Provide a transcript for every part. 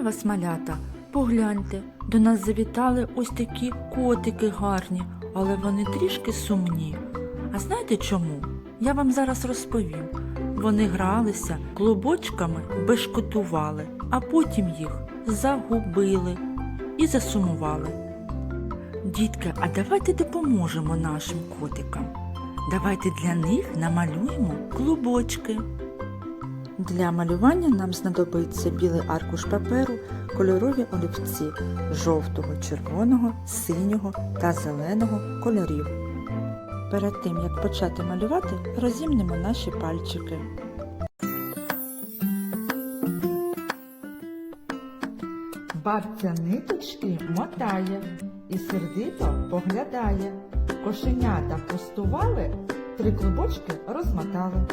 вас, малята. Погляньте, до нас завітали ось такі котики гарні, але вони трішки сумні. А знаєте чому? Я вам зараз розповім. Вони гралися, клубочками бешкотували, а потім їх загубили і засумували. Дітки, а давайте допоможемо нашим котикам. Давайте для них намалюємо клубочки. Для малювання нам знадобиться білий аркуш паперу, кольорові олівці жовтого, червоного, синього та зеленого кольорів. Перед тим як почати малювати, розімнемо наші пальчики. Бабця ниточки мотає і сердито поглядає. Кошенята пустували, три клубочки розмотали.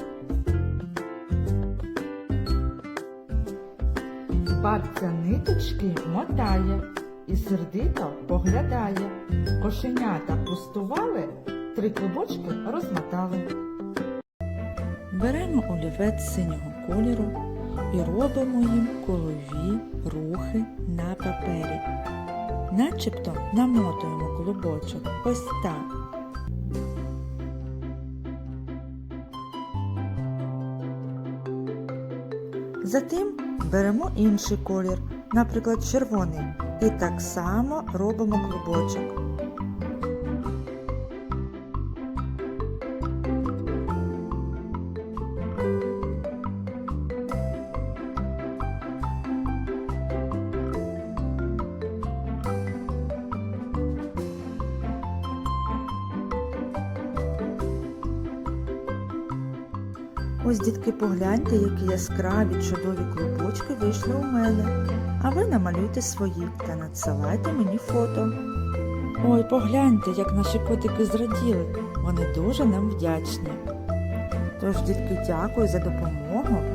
Бабця ниточки мотає і сердито поглядає. Кошенята пустували, три клубочки розмотали. Беремо олівець синього кольору і робимо їм колові рухи на папері. Начебто намотуємо клубочок ось так. Затим беремо інший колір, наприклад, червоний, і так само робимо клубочок. Ось, дітки, погляньте, які яскраві чудові клубочки вийшли у мене. А ви намалюйте свої та надсилайте мені фото. Ой, погляньте, як наші котики зраділи. Вони дуже нам вдячні. Тож, дітки, дякую за допомогу.